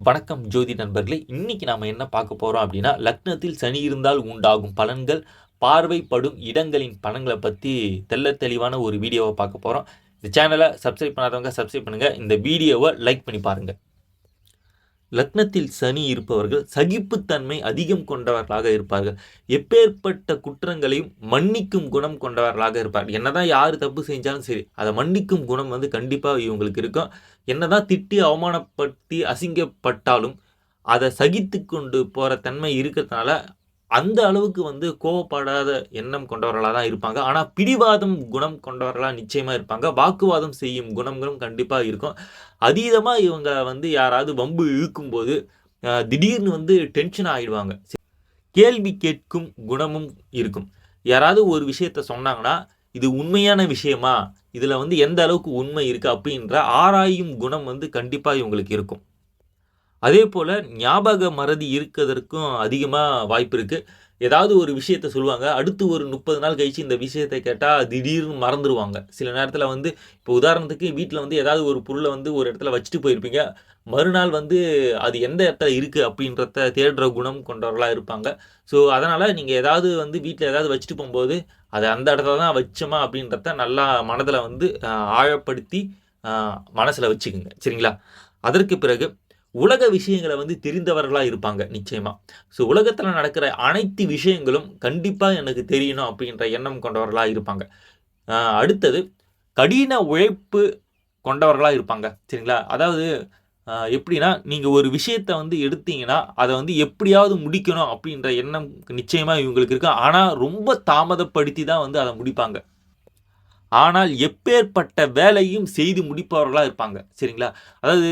வணக்கம் ஜோதி நண்பர்களே இன்னைக்கு நாம என்ன பார்க்க போறோம் அப்படின்னா லக்னத்தில் சனி இருந்தால் உண்டாகும் பலன்கள் பார்வைப்படும் இடங்களின் பலன்களை பற்றி தெள்ள தெளிவான ஒரு வீடியோவை பார்க்க போகிறோம் இந்த சேனலை சப்ஸ்கிரைப் பண்ணாதவங்க சப்ஸ்கிரைப் பண்ணுங்கள் இந்த வீடியோவை லைக் பண்ணி பாருங்கள் லக்னத்தில் சனி இருப்பவர்கள் சகிப்புத்தன்மை அதிகம் கொண்டவர்களாக இருப்பார்கள். எப்பேற்பட்ட குற்றங்களையும் மன்னிக்கும் குணம் கொண்டவர்களாக இருப்பார்கள். என்னதான் யார் தப்பு செஞ்சாலும் சரி அதை மன்னிக்கும் குணம் வந்து கண்டிப்பாக இவங்களுக்கு இருக்கும். என்னதான் திட்டி அவமானப்படுத்தி அசிங்கப்பட்டாலும் அதை சகித்து கொண்டு போகிற தன்மை இருக்கிறதுனால அந்த அளவுக்கு வந்து கோவப்படாத எண்ணம் கொண்டவர்களாக தான் இருப்பாங்க. ஆனால் பிடிவாதம் குணம் கொண்டவர்களாக நிச்சயமாக இருப்பாங்க. வாக்குவாதம் செய்யும் குணங்களும் கண்டிப்பாக இருக்கும். அதீதமாக இவங்க வந்து யாராவது வம்பு இழுக்கும்போது திடீர்னு வந்து டென்ஷன் ஆகிடுவாங்க கேள்வி கேட்கும் குணமும் இருக்கும். யாராவது ஒரு விஷயத்த சொன்னாங்கன்னா இது உண்மையான விஷயமா? இதில் வந்து எந்த அளவுக்கு உண்மை இருக்குது அப்படின்ற ஆராயும் குணம் வந்து கண்டிப்பாக இவங்களுக்கு இருக்கும். அதே போல் ஞாபக மறதி இருக்கிறதற்கும் அதிகமாக வாய்ப்பு இருக்குது ஏதாவது ஒரு விஷயத்த சொல்லுவாங்க அடுத்து ஒரு முப்பது நாள் கழிச்சு இந்த விஷயத்தை கேட்டால் திடீர்னு மறந்துடுவாங்க சில நேரத்தில் வந்து இப்போ உதாரணத்துக்கு வீட்டில் வந்து ஏதாவது ஒரு பொருளை வந்து ஒரு இடத்துல வச்சுட்டு போயிருப்பீங்க. மறுநாள் வந்து அது எந்த இடத்துல இருக்குது அப்படின்றத தேடுற குணம் கொண்டவர்களாக இருப்பாங்க. ஸோ அதனால் நீங்கள் ஏதாவது வந்து வீட்டில் ஏதாவது வச்சுட்டு போகும்போது அதை அந்த இடத்துல தான் வச்சோமா அப்படின்றத நல்லா மனதில் வந்து ஆழப்படுத்தி மனசில் வச்சுக்குங்க. சரிங்களா? அதற்கு பிறகு உலக விஷயங்களை வந்து தெரிந்தவர்களாக இருப்பாங்க நிச்சயமாக ஸோ உலகத்தில் நடக்கிற அனைத்து விஷயங்களும் கண்டிப்பாக எனக்கு தெரியணும் அப்படின்ற எண்ணம் கொண்டவர்களாக இருப்பாங்க. அடுத்தது கடின உழைப்பு கொண்டவர்களாக இருப்பாங்க சரிங்களா? அதாவது எப்படின்னா நீங்கள் ஒரு விஷயத்தை வந்து எடுத்தீங்கன்னா அதை வந்து எப்படியாவது முடிக்கணும் அப்படின்ற எண்ணம் நிச்சயமாக இவங்களுக்கு இருக்குது ஆனால் ரொம்ப தாமதப்படுத்தி தான் வந்து அதை முடிப்பாங்க. ஆனால் எப்பேற்பட்ட வேலையும் செய்து முடிப்பவர்களாக இருப்பாங்க. சரிங்களா? அதாவது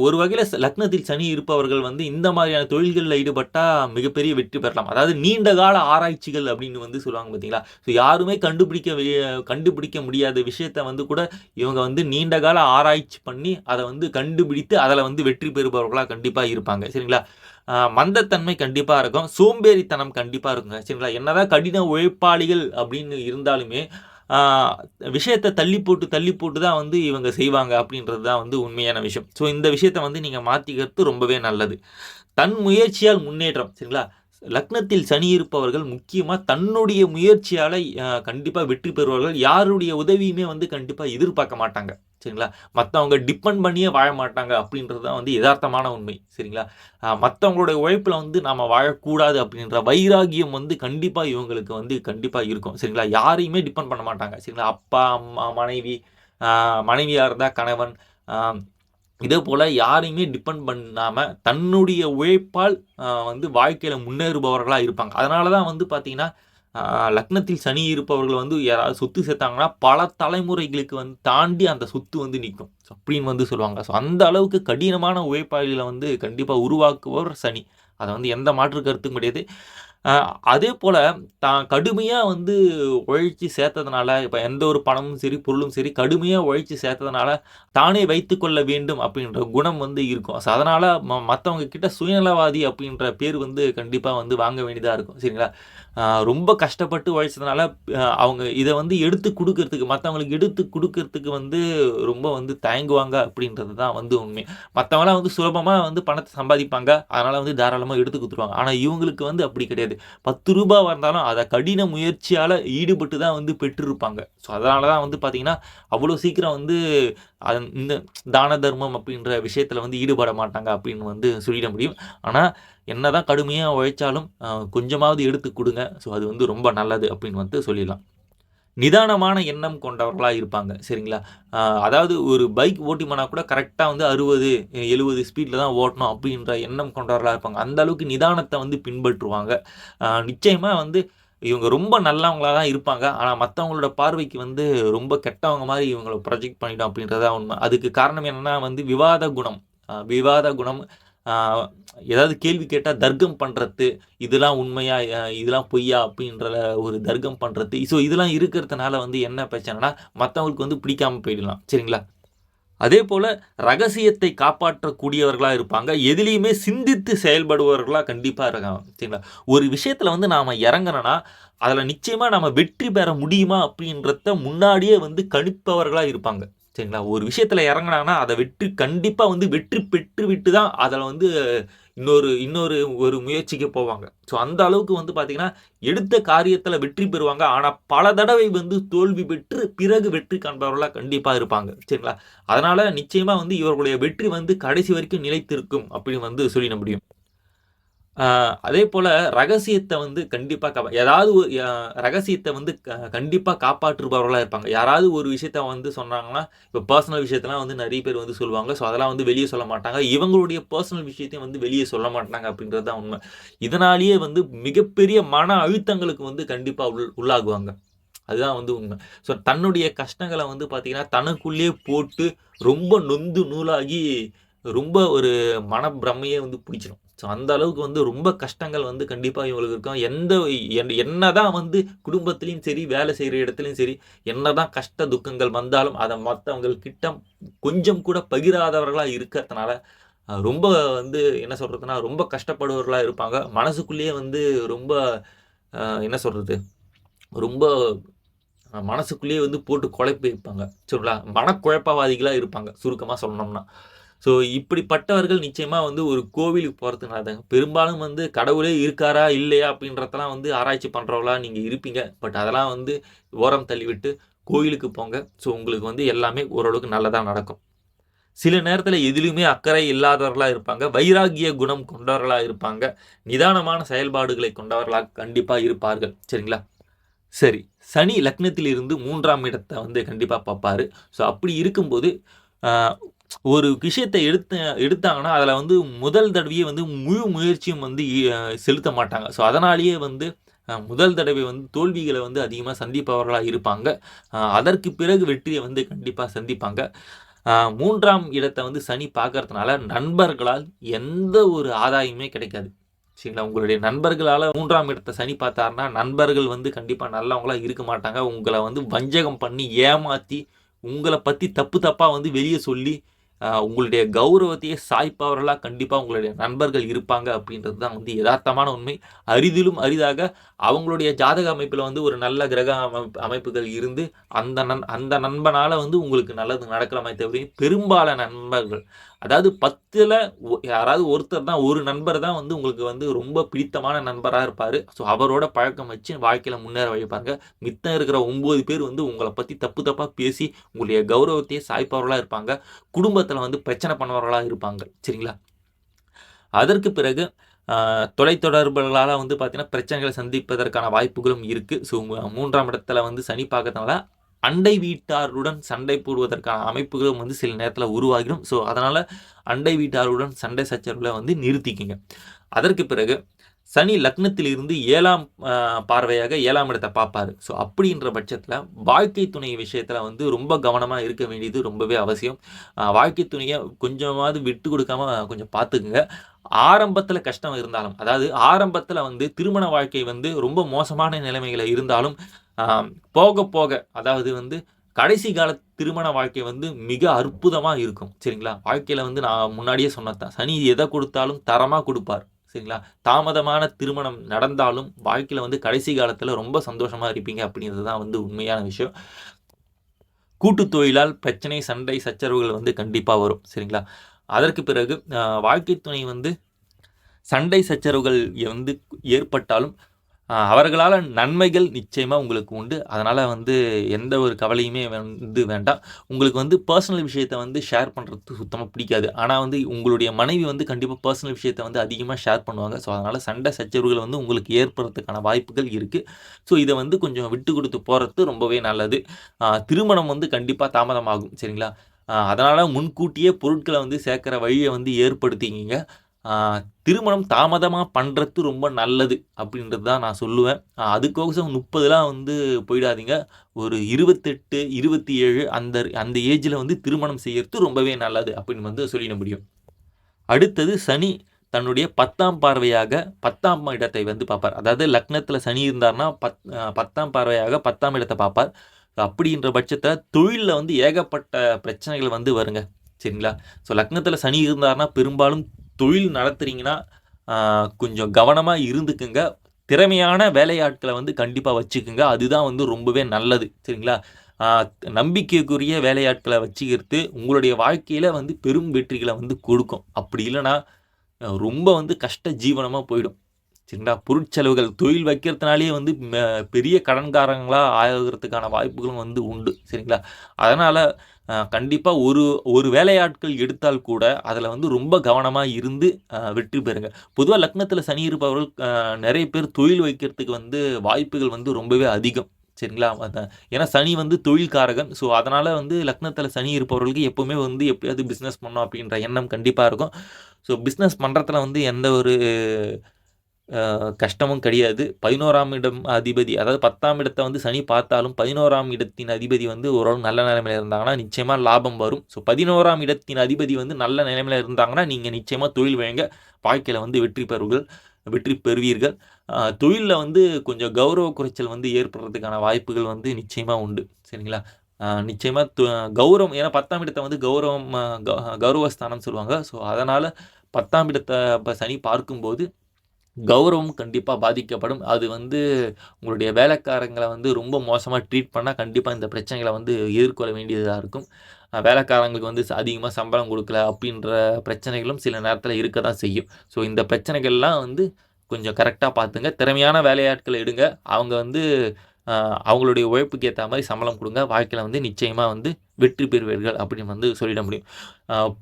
ஒரு வகையில் லக்னத்தில் சனி இருப்பவர்கள் வந்து இந்த மாதிரியான தொழில்களில் ஈடுபட்டால் மிகப்பெரிய வெற்றி பெறலாம். அதாவது நீண்ட கால ஆராய்ச்சிகள் அப்படின்னு வந்து சொல்லுவாங்க பார்த்தீங்களா ஸோ யாருமே கண்டுபிடிக்க வே- கண்டுபிடிக்க முடியாத விஷயத்தை வந்து கூட இவங்க வந்து நீண்ட கால ஆராய்ச்சி பண்ணி அதை வந்து கண்டுபிடித்து அதில் வந்து வெற்றி பெறுபவர்களாக கண்டிப்பாக இருப்பாங்க. சரிங்களா? மந்தத்தன்மை கண்டிப்பாக இருக்கும். சோம்பேறித்தனம் கண்டிப்பாக இருக்குங்க. சரிங்களா? என்னதான் கடின உழைப்பாளிகள் அப்படின்னு இருந்தாலுமே விஷயத்தை தள்ளி போட்டு தள்ளி போட்டு தான் வந்து இவங்க செய்வாங்க அப்படின்றது தான் வந்து உண்மையான விஷயம். ஸோ இந்த விஷயத்தை வந்து நீங்கள் மாற்றிக்கிறது ரொம்பவே நல்லது. தன் முயற்சியால் முன்னேற்றம் சரிங்களா? லக்னத்தில் சனி இருப்பவர்கள் முக்கியமாக தன்னுடைய முயற்சியால் கண்டிப்பாக வெற்றி பெறுவார்கள். யாருடைய உதவியுமே வந்து கண்டிப்பாக எதிர்பார்க்க மாட்டாங்க. சரிங்களா? மற்றவங்க டிபெண்ட் பண்ணியே வாழ மாட்டாங்க அப்படின்றது தான் வந்து யதார்த்தமான உண்மை சரிங்களா? மற்றவங்களுடைய உழைப்பில் வந்து நாம் வாழக்கூடாது அப்படின்ற வைராகியம் வந்து கண்டிப்பாக இவங்களுக்கு வந்து கண்டிப்பாக இருக்கும் சரிங்களா? யாரையுமே டிபெண்ட் பண்ண மாட்டாங்க சரிங்களா? அப்பா அம்மா மனைவி மனைவியாக இருந்தால் கணவன் இதே போல் யாரையுமே டிபெண்ட் பண்ணாமல் தன்னுடைய உழைப்பால் வந்து வாழ்க்கையில் முன்னேறுபவர்களாக இருப்பாங்க. அதனால தான் வந்து பார்த்திங்கன்னா லக்னத்தில் சனி இருப்பவர்கள் வந்து யாராவது சொத்து சேர்த்தாங்கன்னா பல தலைமுறைகளுக்கு வந்து தாண்டி அந்த சொத்து வந்து நிற்கும். அப்படின்னு வந்து சொல்லுவாங்க. ஸோ அந்த அளவுக்கு கடினமான உழைப்பாளிகளை வந்து கண்டிப்பாக உருவாக்குபவர் சனி. அதை வந்து எந்த மாற்று கருத்தும் கிடையாது. அதே போல் தான் கடுமையாக வந்து உழைச்சி சேர்த்ததுனால இப்போ எந்த ஒரு பணமும் சரி பொருளும் சரி கடுமையாக உழைச்சி சேர்த்ததுனால தானே வைத்துக்கொள்ள வேண்டும் அப்படின்ற குணம் வந்து இருக்கும். ஸோ அதனால் ம மற்றவங்க கிட்ட சுயநலவாதி அப்படின்ற பேர் வந்து கண்டிப்பாக வந்து வாங்க வேண்டியதாக இருக்கும். சரிங்களா? ரொம்ப கஷ்டப்பட்டு உழைச்சதுனால அவங்க இதை வந்து எடுத்து கொடுக்கறதுக்கு மற்றவங்களுக்கு எடுத்து கொடுக்கறதுக்கு வந்து ரொம்ப வந்து தயங்குவாங்க அப்படின்றது தான் வந்து உண்மை. மற்றவங்களாம் வந்து சுலபமாக வந்து பணத்தை சம்பாதிப்பாங்க. அதனால் வந்து தாராளமாக எடுத்து கொடுத்துருவாங்க. ஆனால் இவங்களுக்கு வந்து அப்படி கிடையாது. பத்து ரூபாய் வந்தாலும் அதை கடின முயற்சியால் ஈடுபட்டு தான் வந்து பெற்றிருப்பாங்க. ஸோ அதனால தான் வந்து பார்த்தீங்கன்னா அவ்வளோ சீக்கிரம் வந்து இந்த தான தர்மம் அப்படின்ற விஷயத்தில் வந்து ஈடுபட மாட்டாங்க அப்படின்னு வந்து சொல்லிட முடியும். ஆனால் என்ன தான் கடுமையாக உழைச்சாலும் கொஞ்சமாவது எடுத்து கொடுங்க. ஸோ அது வந்து ரொம்ப நல்லது அப்படின்னு வந்து சொல்லிடலாம். நிதானமான எண்ணம் கொண்டவர்களாக இருப்பாங்க சரிங்களா? அதாவது ஒரு பைக் ஓட்டிமானா கூட கரெக்டாக வந்து அறுபது எழுபது ஸ்பீடில் தான் ஓட்டணும் அப்படின்ற எண்ணம் கொண்டவர்களாக இருப்பாங்க. அந்த அளவுக்கு நிதானத்தை வந்து பின்பற்றுவாங்க. நிச்சயமாக வந்து இவங்க ரொம்ப நல்லவங்களாக தான் இருப்பாங்க. ஆனால் மற்றவங்களோட பார்வைக்கு வந்து ரொம்ப கெட்டவங்க மாதிரி இவங்களை ப்ரொஜெக்ட் பண்ணிட்டோம் அப்படின்றதா உண்மை. அதுக்கு காரணம் என்னன்னா வந்து விவாத குணம். விவாத குணம் ஏதாவது கேள்வி கேட்டால் தர்க்கம் பண்ணுறது இதெல்லாம் உண்மையா இதெல்லாம் பொய்யா அப்படின்ற ஒரு தர்க்கம் பண்ணுறது ஸோ இதெல்லாம் இருக்கிறதுனால வந்து என்ன பிரச்சனைனா மற்றவங்களுக்கு வந்து பிடிக்காம போயிடலாம். சரிங்களா? அதே போல் ரகசியத்தை காப்பாற்றக்கூடியவர்களாக இருப்பாங்க. எதுலேயுமே சிந்தித்து செயல்படுபவர்களாக கண்டிப்பாக இருக்காங்க. சரிங்களா? ஒரு விஷயத்தில் வந்து நாம் இறங்குறோன்னா அதில் நிச்சயமாக நம்ம வெற்றி பெற முடியுமா அப்படின்றத முன்னாடியே வந்து கணிப்பவர்களாக இருப்பாங்க. சரிங்களா? ஒரு விஷயத்தில் இறங்குனாங்கன்னா அதை வெற்றி கண்டிப்பாக வந்து வெற்றி பெற்று விட்டு தான் அதில் வந்து இன்னொரு இன்னொரு ஒரு முயற்சிக்கு போவாங்க. ஸோ அந்த அளவுக்கு வந்து பார்த்தீங்கன்னா எடுத்த காரியத்தில் வெற்றி பெறுவாங்க. ஆனால் பல தடவை வந்து தோல்வி பெற்று பிறகு வெற்றி காண்பவர்களாக கண்டிப்பாக இருப்பாங்க. சரிங்களா? அதனால் நிச்சயமாக வந்து இவர்களுடைய வெற்றி வந்து கடைசி வரைக்கும் நிலைத்திருக்கும் அப்படின்னு வந்து சொல்லிட முடியும் அதே போல் ரகசியத்தை வந்து கண்டிப்பாக காப்பா ஏதாவது ஒரு ரகசியத்தை வந்து க கண்டிப்பாக காப்பாற்றுபவர்களாக இருப்பாங்க. யாராவது ஒரு விஷயத்த வந்து சொன்னாங்கன்னா இப்போ பர்சனல் விஷயத்தெல்லாம் வந்து நிறைய பேர் வந்து சொல்லுவாங்க. ஸோ அதெல்லாம் வந்து வெளியே சொல்ல மாட்டாங்க. இவங்களுடைய பர்சனல் விஷயத்தையும் வந்து வெளியே சொல்ல மாட்டாங்க அப்படின்றது தான் உண்மை. இதனாலேயே வந்து மிகப்பெரிய மன அழுத்தங்களுக்கு வந்து கண்டிப்பாக உள் உள்ளாகுவாங்க. அதுதான் வந்து உண்மை. ஸோ தன்னுடைய கஷ்டங்களை வந்து பார்த்திங்கன்னா தனக்குள்ளேயே போட்டு ரொம்ப நொந்து நூலாகி ரொம்ப ஒரு மனப்பிரமையே வந்து பிடிச்சிடும் ஸோ அந்த அளவுக்கு வந்து ரொம்ப கஷ்டங்கள் வந்து கண்டிப்பாக இவங்களுக்கு இருக்கும். எந்த என்- தான் வந்து குடும்பத்துலேயும் சரி வேலை செய்கிற இடத்துலையும் சரி என்னதான் கஷ்ட துக்கங்கள் வந்தாலும் அதை மற்றவங்கக்கிட்ட கொஞ்சம் கூட பகிராதவர்களாக இருக்கிறதுனால ரொம்ப வந்து என்ன சொல்கிறதுனா ரொம்ப கஷ்டப்படுவர்களாக இருப்பாங்க. மனசுக்குள்ளேயே வந்து ரொம்ப என்ன சொல்கிறது ரொம்ப மனசுக்குள்ளேயே வந்து போட்டு குழப்பி வைப்பாங்க. சரிங்களா? மனக்குழப்பவாதிகளாக இருப்பாங்க சுருக்கமாக சொல்லணும்னா. ஸோ இப்படிப்பட்டவர்கள் நிச்சயமாக வந்து ஒரு கோவிலுக்கு போகிறதுனால பெரும்பாலும் வந்து கடவுளே இருக்காரா இல்லையா அப்படின்றதெல்லாம் வந்து ஆராய்ச்சி பண்ணுறவங்களா நீங்கள் இருப்பீங்க. பட் அதெல்லாம் வந்து ஓரம் தள்ளிவிட்டு கோயிலுக்கு போங்க. ஸோ உங்களுக்கு வந்து எல்லாமே ஓரளவுக்கு நல்லதாக நடக்கும். சில நேரத்தில் எதிலுமே அக்கறை இல்லாதவர்களாக இருப்பாங்க. வைராகிய குணம் கொண்டவர்களாக இருப்பாங்க. நிதானமான செயல்பாடுகளை கொண்டவர்களாக கண்டிப்பாக இருப்பார்கள். சரிங்களா? சரி. சனி லக்னத்தில் இருந்து மூன்றாம் இடத்தை வந்து கண்டிப்பாக பார்ப்பாரு. ஸோ அப்படி இருக்கும்போது ஒரு விஷயத்தை எடுத்த எடுத்தாங்கன்னா அதில் வந்து முதல் தடவையே வந்து முழு முயற்சியும் வந்து செலுத்த மாட்டாங்க. ஸோ அதனாலேயே வந்து ஆஹ், முதல் தடவை வந்து தோல்விகளை வந்து அதிகமாக சந்திப்பவர்களாக இருப்பாங்க. அதற்கு பிறகு வெற்றியை வந்து கண்டிப்பாக சந்திப்பாங்க. ஆஹ், மூன்றாம் இடத்தை வந்து சனி பார்க்கறதுனால நண்பர்களால் எந்த ஒரு ஆதாயமே கிடைக்காது. சரிங்களா? உங்களுடைய நண்பர்களால் மூன்றாம் இடத்தை சனி பார்த்தாருன்னா நண்பர்கள் வந்து கண்டிப்பாக நல்லவங்களா இருக்க மாட்டாங்க. உங்களை வந்து வஞ்சகம் பண்ணி ஏமாற்றி உங்களை பற்றி தப்பு தப்பாக வந்து வெளியே சொல்லி உங்களுடைய கௌரவத்தையே சாய்ப்பவர்களாக கண்டிப்பாக உங்களுடைய நண்பர்கள் இருப்பாங்க அப்படின்றது தான் வந்து யதார்த்தமான உண்மை. அரிதிலும் அரிதாக அவங்களுடைய ஜாதக அமைப்பில் வந்து ஒரு நல்ல கிரக அமைப்பு அமைப்புகள் இருந்து அந்த நன் அந்த நண்பனால் வந்து உங்களுக்கு நல்லது நடக்கலாமே தவிர பெரும்பாலான நண்பர்கள் அதாவது பத்தில் யாராவது ஒருத்தர் தான் ஒரு நண்பர் தான் வந்து உங்களுக்கு வந்து ரொம்ப பிடித்தமான நண்பராக இருப்பார். ஸோ அவரோட பழக்கம் வச்சு வாழ்க்கையில் முன்னேற வைப்பாங்க மித்தம் இருக்கிற ஒம்பது பேர் வந்து உங்களை பற்றி தப்பு தப்பாக பேசி உங்களுடைய கௌரவத்தையே சாய்ப்பவர்களாக இருப்பாங்க. குடும்பத்தில் வந்து பிரச்சனை பண்ணவர்களாக இருப்பாங்க. சரிங்களா? அதற்கு பிறகு தொலைத்தொடர்புகளால் வந்து பார்த்திங்கன்னா பிரச்சனைகளை சந்திப்பதற்கான வாய்ப்புகளும் இருக்குது ஸோ மூன்றாம் இடத்துல வந்து சனி பார்க்கறதுனால அண்டை வீட்டாருடன் சண்டை போடுவதற்கான அமைப்புகளும் வந்து சில நேரத்தில் உருவாகிடும். ஸோ அதனால் அண்டை வீட்டாருடன் சண்டை சச்சரவுகளை வந்து நிறுத்திக்கிங்க. அதற்கு பிறகு சனி லக்னத்தில் இருந்து ஏழாம் பார்வையாக ஏழாம் இடத்தை பார்ப்பாரு. ஸோ அப்படின்ற பட்சத்தில் வாழ்க்கை துணை விஷயத்தில் வந்து ரொம்ப கவனமாக இருக்க வேண்டியது ரொம்பவே அவசியம். வாழ்க்கை துணையை கொஞ்சமாவது விட்டு கொடுக்காம கொஞ்சம் பார்த்துக்குங்க. ஆரம்பத்தில் கஷ்டம் இருந்தாலும் அதாவது ஆரம்பத்தில் வந்து திருமண வாழ்க்கை வந்து ரொம்ப மோசமான நிலைமைகளை இருந்தாலும் போக போக அதாவது வந்து கடைசி கால திருமண வாழ்க்கை வந்து மிக அற்புதமாக இருக்கும் சரிங்களா? வாழ்க்கையில் வந்து நான் முன்னாடியே சொன்னதான் சனி எதை கொடுத்தாலும் தரமாக கொடுப்பார் சரிங்களா? தாமதமான திருமணம் நடந்தாலும் வாழ்க்கையில் வந்து கடைசி காலத்தில் ரொம்ப சந்தோஷமாக இருப்பீங்க அப்படின்றது தான் வந்து உண்மையான விஷயம். கூட்டு தொழிலால் பிரச்சனை சண்டை சச்சரவுகள் வந்து கண்டிப்பாக வரும் சரிங்களா? அதற்கு பிறகு வாழ்க்கை துணை வந்து சண்டை சச்சரவுகள் வந்து ஏற்பட்டாலும் அவர்களால் நன்மைகள் நிச்சயமாக உங்களுக்கு உண்டு. அதனால் வந்து எந்த ஒரு கவலையுமே வந்து வேண்டாம். உங்களுக்கு வந்து பர்சனல் விஷயத்தை வந்து ஷேர் பண்ணுறது சுத்தமாக பிடிக்காது. ஆனால் வந்து உங்களுடைய மனைவி வந்து கண்டிப்பாக பர்சனல் விஷயத்தை வந்து அதிகமாக ஷேர் பண்ணுவாங்க. ஸோ அதனால் சண்டை சச்சரவுகள் வந்து உங்களுக்கு ஏற்படுறதுக்கான வாய்ப்புகள் இருக்குது ஸோ இதை வந்து கொஞ்சம் விட்டு கொடுத்து போகிறது ரொம்பவே நல்லது. திருமணம் வந்து கண்டிப்பாக தாமதமாகும். சரிங்களா? அதனால் முன்கூட்டியே பொருட்களை வந்து சேர்க்குற வழியை வந்து ஏற்படுத்திக்கிங்க. திருமணம் தாமதமாக பண்ணுறது ரொம்ப நல்லது அப்படின்றது தான் நான் சொல்லுவேன். அதுக்கோசம் முப்பதுலாம் வந்து போயிடாதீங்க. ஒரு இருபத்தெட்டு இருபத்தி ஏழு அந்த அந்த ஏஜில் வந்து திருமணம் செய்கிறது ரொம்பவே நல்லது அப்படின்னு வந்து சொல்லிட முடியும். அடுத்தது சனி தன்னுடைய பத்தாம் பார்வையாக பத்தாம் இடத்தை வந்து பார்ப்பார். அதாவது லக்னத்தில் சனி இருந்தார்னா பத் பத்தாம் பார்வையாக பத்தாம் இடத்தை பார்ப்பார். அப்படின்ற பட்சத்தில் தொழிலில் வந்து ஏகப்பட்ட பிரச்சனைகள் வந்து வருங்க. சரிங்களா? ஸோ லக்னத்தில் சனி இருந்தார்னா பெரும்பாலும் தொழில் நடத்துறீங்கன்னா கொஞ்சம் கவனமாக இருந்துக்குங்க. திறமையான வேலையாட்களை வந்து கண்டிப்பாக வச்சுக்குங்க. அதுதான் வந்து ரொம்பவே நல்லது. சரிங்களா? நம்பிக்கைக்குரிய வேலையாட்களை வச்சுக்கிறது உங்களுடைய வாழ்க்கையில் வந்து பெரும் வெற்றிகளை வந்து கொடுக்கும். அப்படி இல்லைன்னா ரொம்ப வந்து கஷ்ட ஜீவனமாக போயிடும். சரிங்களா? பொருட்செலவுகள் தொழில் வைக்கிறதுனாலேயே வந்து பெரிய கடன்காரங்களாக ஆகிறதுக்கான வாய்ப்புகளும் வந்து உண்டு சரிங்களா? அதனால் கண்டிப்பாக ஒரு ஒரு வேலையாட்கள் எடுத்தால் கூட அதில் வந்து ரொம்ப கவனமாக இருந்து வெற்றி பெறுங்க. பொதுவாக லக்னத்தில் சனி இருப்பவர்கள் நிறைய பேர் தொழில் வைக்கிறதுக்கு வந்து வாய்ப்புகள் வந்து ரொம்பவே அதிகம் சரிங்களா? ஏன்னா சனி வந்து தொழில்காரகன் ஸோ அதனால் வந்து லக்னத்தில் சனி இருப்பவர்களுக்கு எப்போவுமே வந்து எப்படியாவது பிஸ்னஸ் பண்ணோம் அப்படின்ற எண்ணம் கண்டிப்பாக இருக்கும். ஸோ பிஸ்னஸ் பண்ணுறதுல வந்து எந்த ஒரு கஷ்டமும் கிடையாது. பதினோராம் இடம் அதிபதி அதாவது பத்தாம் இடத்தை வந்து சனி பார்த்தாலும் பதினோராம் இடத்தின் அதிபதி வந்து ஓரளவு நல்ல நிலைமையில் இருந்தாங்கன்னா நிச்சயமாக லாபம் வரும். ஸோ பதினோராம் இடத்தின் அதிபதி வந்து நல்ல நிலைமையில் இருந்தாங்கன்னா நீங்கள் நிச்சயமாக தொழில் வழங்க வாழ்க்கையில் வந்து வெற்றி பெறுவீர்கள் வெற்றி பெறுவீர்கள். தொழிலில் வந்து கொஞ்சம் கௌரவ குறைச்சல் வந்து ஏற்படுறதுக்கான வாய்ப்புகள் வந்து நிச்சயமாக உண்டு. சரிங்களா? நிச்சயமாக கௌரவம் ஏன்னா பத்தாம் இடத்தை வந்து கௌரவம் கௌரவஸ்தானம்னு சொல்லுவாங்க. ஸோ அதனால் பத்தாம் இடத்தை இப்போ சனி பார்க்கும்போது கௌரவம் கண்டிப்பாக பாதிக்கப்படும். அது வந்து உங்களுடைய வேலைக்காரங்களை வந்து ரொம்ப மோசமாக ட்ரீட் பண்ணால் கண்டிப்பாக இந்த பிரச்சனைகளை வந்து எதிர்கொள்ள வேண்டியதாக இருக்கும். வேலைக்காரங்களுக்கு வந்து அதிகமாக சம்பளம் கொடுக்கல அப்படின்ற பிரச்சனைகளும் சில நேரத்தில் இருக்க தான் செய்யும். ஸோ இந்த பிரச்சனைகள்லாம் வந்து கொஞ்சம் கரெக்டாக பார்த்துங்க திறமையான வேலையாட்களை எடுங்க. அவங்க வந்து அவங்களுடைய உழைப்புக்கு ஏற்ற மாதிரி சம்பளம் கொடுங்க. வாழ்க்கையில் வந்து நிச்சயமாக வந்து வெற்றி பெறுவீர்கள் அப்படின்னு வந்து சொல்லிட முடியும்.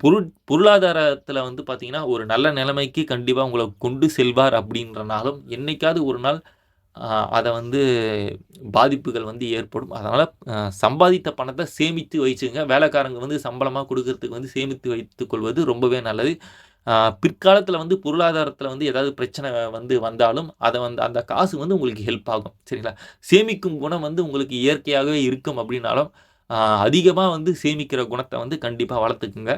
பொருள் பொருளாதாரத்தில் வந்து பார்த்திங்கன்னா ஒரு நல்ல நிலைமைக்கு கண்டிப்பாக உங்களை கொண்டு செல்வார் அப்படின்றனாலும் என்றைக்காவது ஒரு நாள் அதை வந்து பாதிப்புகள் வந்து ஏற்படும். அதனால் சம்பாதித்த பணத்தை சேமித்து வச்சுங்க. வேலைக்காரங்க வந்து சம்பளமாக கொடுக்கறதுக்கு வந்து சேமித்து வைத்து கொள்வது ரொம்பவே நல்லது. பிற்காலத்தில் வந்து பொருளாதாரத்தில் வந்து ஏதாவது பிரச்சனை வந்து வந்தாலும் அதை வந்து அந்த காசு வந்து உங்களுக்கு ஹெல்ப் ஆகும். சரிங்களா? சேமிக்கும் குணம் வந்து உங்களுக்கு இயற்கையாகவே இருக்கும் அப்படின்னாலும் அதிகமாக வந்து சேமிக்கிற குணத்தை வந்து கண்டிப்பாக வளர்த்துக்குங்க.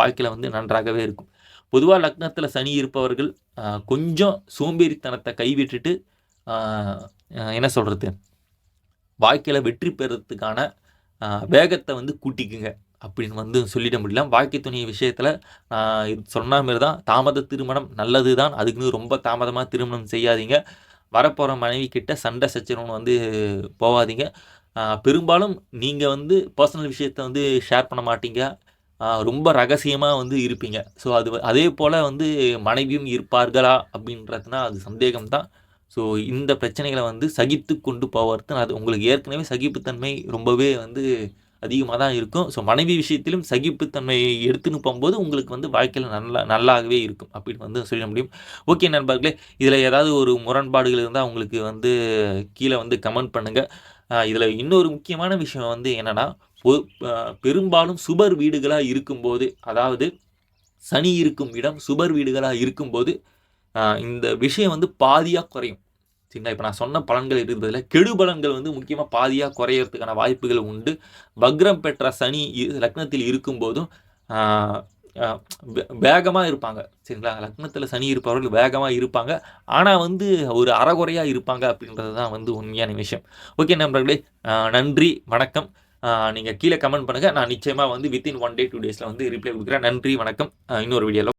வாழ்க்கையில் வந்து நன்றாகவே இருக்கும். பொதுவாக லக்னத்தில் சனி இருப்பவர்கள் கொஞ்சம் சோம்பேறித்தனத்தை கைவிட்டுட்டு என்ன சொல்கிறது வாழ்க்கையில் வெற்றி பெறத்துக்கான வேகத்தை வந்து கூட்டிக்குங்க. அப்படின்னு வந்து சொல்லிட முடியல. வாழ்க்கை துணை விஷயத்தில் இது சொன்ன மாதிரி தான் தாமத திருமணம் நல்லது தான் அதுக்குன்னு ரொம்ப தாமதமாக திருமணம் செய்யாதீங்க. வரப்போகிற மனைவி கிட்ட சண்டை சச்சரவுன்னு வந்து போகாதீங்க பெரும்பாலும் நீங்கள் வந்து பர்சனல் விஷயத்த வந்து ஷேர் பண்ண மாட்டீங்க. ரொம்ப ரகசியமாக வந்து இருப்பீங்க. ஸோ அது அதே போல் வந்து மனைவியும் இருப்பார்களா அப்படின்றதுனா அது சந்தேகம்தான். ஸோ இந்த பிரச்சனைகளை வந்து சகித்து கொண்டு போவது அது உங்களுக்கு ஏற்கனவே சகிப்புத்தன்மை ரொம்பவே வந்து அதிகமாக தான் இருக்கும். ஸோ மனைவி விஷயத்திலும் சகிப்புத்தன்மை எடுத்துன்னு போகும்போது உங்களுக்கு வந்து வாழ்க்கையில் நல்லா நல்லாகவே இருக்கும். அப்படின்னு வந்து சொல்ல முடியும். ஓகே நண்பர்களே இதில் ஏதாவது ஒரு முரண்பாடுகள் இருந்தால் உங்களுக்கு வந்து கீழே வந்து கமெண்ட் பண்ணுங்கள் இதில் இன்னொரு முக்கியமான விஷயம் வந்து என்னென்னா பெரும்பாலும் சுபர் வீடுகளாக இருக்கும்போது அதாவது சனி இருக்கும் இடம் சுபர் வீடுகளாக இருக்கும்போது இந்த விஷயம் வந்து பாதியாக குறையும். சரிங்களா? இப்போ நான் சொன்ன பலன்கள் இருப்பதில் கெடு பலன்கள் வந்து முக்கியமாக பாதியாக குறையறதுக்கான வாய்ப்புகள் உண்டு. வக்ரம் பெற்ற சனி லக்னத்தில் இருக்கும்போதும் வேகமாக இருப்பாங்க. சரிங்களா? லக்னத்தில் சனி இருப்பவர்கள் வேகமாக இருப்பாங்க. ஆனால் வந்து ஒரு அறகுறையாக இருப்பாங்க அப்படின்றது தான் வந்து உண்மையான விஷயம். ஓகே நண்பர்களே நன்றி வணக்கம். நீங்கள் கீழே கமெண்ட் பண்ணுங்கள் நான் நிச்சயமாக வந்து வித்தின் ஒன் டே டூ டேஸில் வந்து ரிப்ளை கொடுக்குறேன். நன்றி வணக்கம். இன்னொரு வீடியோவில்